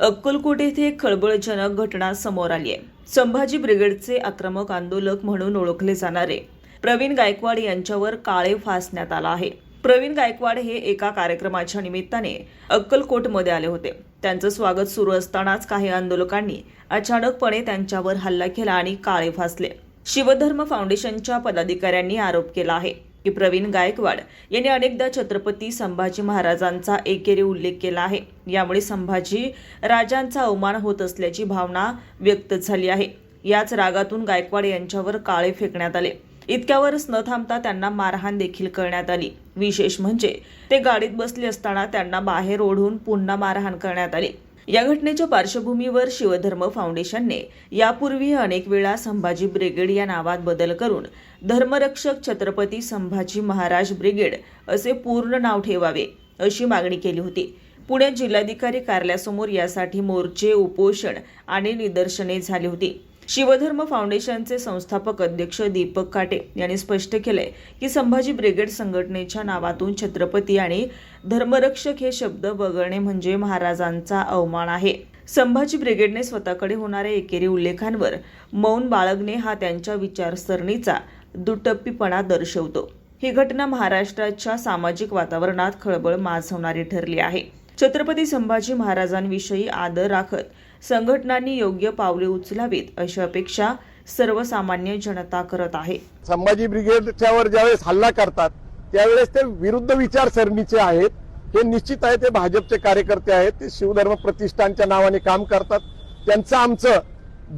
अक्कलकोट येथे एक खळबळजनक घटना समोर आली आहे. संभाजी ब्रिगेडचे आक्रमक आंदोलक म्हणून ओळखले जाणारे प्रवीण गायकवाड यांच्यावर काळे फासण्यात आला आहे. प्रवीण गायकवाड हे एका कार्यक्रमाच्या निमित्ताने अक्कलकोटमध्ये आले होते. त्यांचं स्वागत सुरू असतानाच काही आंदोलकांनी अचानकपणे त्यांच्यावर हल्ला केला आणि काळे फासले. शिवधर्म फाउंडेशनच्या पदाधिकाऱ्यांनी आरोप केला आहे. की प्रवीण गायकवाड यांनी अनेकदा छत्रपती संभाजी महाराजांचा एकेरी उल्लेख केला आहे. यामुळे संभाजी राजांचा अवमान होत असल्याची भावना व्यक्त झाली आहे. याच रागातून गायकवाड यांच्यावर काळे फेकण्यात आले. इतक्यावरच न थांबता त्यांना मारहाण देखील करण्यात आली. विशेष म्हणजे ते गाडीत बसले असताना त्यांना बाहेर ओढून पुन्हा मारहाण करण्यात आली. या घटनेच्या पार्श्वभूमीवर शिवधर्म फाउंडेशनने यापूर्वी अनेक वेळा संभाजी ब्रिगेड या नावात बदल करून धर्मरक्षक छत्रपती संभाजी महाराज ब्रिगेड असे पूर्ण नाव ठेवावे अशी मागणी केली होती. पुण्यात जिल्हाधिकारी कार्यालयासमोर यासाठी मोर्चे उपोषण आणि निदर्शने झाली होती. शिवधर्म फाउंडेशनचे संस्थापक अध्यक्ष दीपक काटे यांनी स्पष्ट केलंय की संभाजी ब्रिगेड संघटनेच्या नावातून छत्रपती आणि धर्मरक्षक हे शब्द वगळणे म्हणजे महाराजांचा अवमान आहे. संभाजी ब्रिगेडने स्वतःकडे होणाऱ्या एकेरी उल्लेखांवर मौन बाळगणे हा त्यांच्या विचारसरणीचा दुटप्पीपणा दर्शवतो. ही घटना महाराष्ट्राच्या सामाजिक वातावरणात खळबळ माजवणारी ठरली आहे. छत्रपती संभाजी महाराजांविषयी आदर राखत संघटनांनी योग्य पावले उचलावीत अशी अपेक्षा सर्वसामान्य जनता करत आहे. संभाजी ब्रिगेडच्यावर ज्यावेळेस हल्ला करतात त्यावेळेस ते विरुद्ध विचारसरणीचे आहेत. हे निश्चित आहे ते भाजपचे कार्यकर्ते आहेत ते शिवधर्म प्रतिष्ठानच्या नावाने काम करतात. त्यांचं आमचं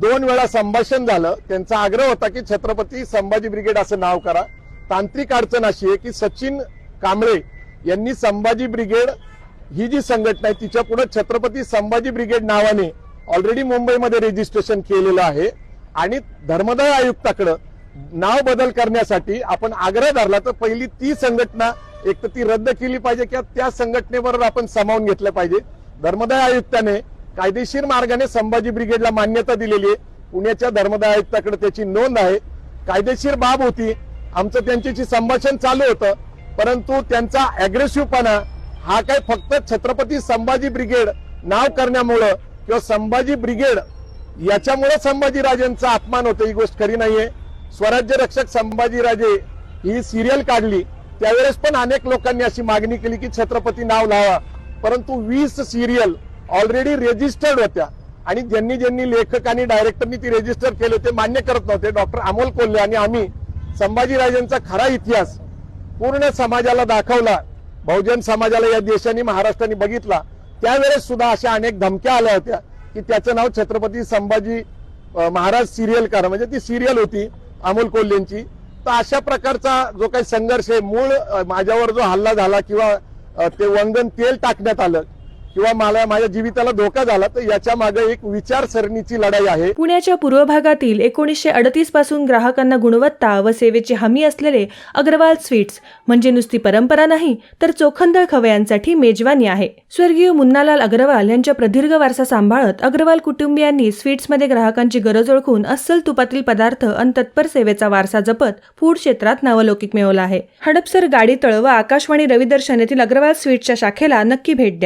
दोन वेळा संभाषण झालं. त्यांचा आग्रह होता की छत्रपती संभाजी ब्रिगेड असं नाव करा. तांत्रिक अडचण अशी आहे की सचिन कांबळे यांनी संभाजी ब्रिगेड ही जी संघटना आहे तिच्या पुढे छत्रपती संभाजी ब्रिगेड नावाने ऑलरेडी मुंबईमध्ये रजिस्ट्रेशन केलेलं आहे. आणि धर्मदाय आयुक्ताकडं नाव बदल करण्यासाठी आपण आग्रह धरला तर पहिली ती संघटना एक तर ती रद्द केली पाहिजे किंवा त्या संघटनेबरोबर आपण सामावून घेतलं पाहिजे. धर्मदाय आयुक्ताने कायदेशीर मार्गाने संभाजी ब्रिगेडला मान्यता दिलेली आहे. पुण्याच्या धर्मदाय आयुक्ताकडे त्याची नोंद आहे. कायदेशीर बाब होती. आमचं त्यांच्याशी संभाषण चालू होतं. परंतु त्यांचा अग्रेसिव्हपणा हा काय फक्त छत्रपती संभाजी ब्रिगेड नाव करण्यामुळं किंवा संभाजी ब्रिगेड याच्यामुळे संभाजीराजेंचा अपमान होतो ही गोष्ट खरी नाहीये. स्वराज्य रक्षक संभाजीराजे ही सिरियल काढली. त्यावेळेस पण अनेक लोकांनी अशी मागणी केली की छत्रपती नाव लावा. परंतु वीस सिरियल ऑलरेडी रेजिस्टर्ड होत्या. आणि ज्यांनी ज्यांनी लेखक आणि डायरेक्टरनी ती रेजिस्टर केले ते मान्य करत नव्हते. डॉक्टर अमोल कोल्हे आणि आम्ही संभाजीराजेंचा खरा इतिहास पूर्ण समाजाला दाखवला. बहुजन समाजाला या देशाने महाराष्ट्राने बघितला त्यावेळेस सुद्धा अशा अनेक धमक्या आल्या होत्या की त्याचं नाव छत्रपती संभाजी महाराज सिरियल करा. म्हणजे ती सिरियल होती अमोल कोल्हेंची. तर अशा प्रकारचा जो काही संघर्ष आहे मूळ माझ्यावर जो हल्ला झाला किंवा ते वंगण तेल टाकण्यात आलं किंवा मला माझ्या जीविताला धोका झाला तर याच्या मागे एक विचारसरणीची लढाई आहे. पुण्याच्या पूर्व भागातील एकोणीसशे अडतीसपासून ग्राहकांना गुणवत्ता व सेवेची हमी असलेले अग्रवाल स्वीट्स म्हणजे नुसती परंपरा नाही तर चोखंदळ खवयांसाठी मेजवानी आहे. स्वर्गीय मुन्नालाल अग्रवाल यांच्या प्रदीर्घ वारसा सांभाळत अग्रवाल कुटुंबियांनी स्वीट्समध्ये ग्राहकांची गरज ओळखून अस्सल तुपातील पदार्थ आणि तत्पर सेवेचा वारसा जपत फूड क्षेत्रात नावलौकिक मिळवला आहे. हडपसर गाडीतळ व आकाशवाणी रविदर्शन येथील अग्रवाल स्वीट्सच्या शाखेला नक्की भेट द्या.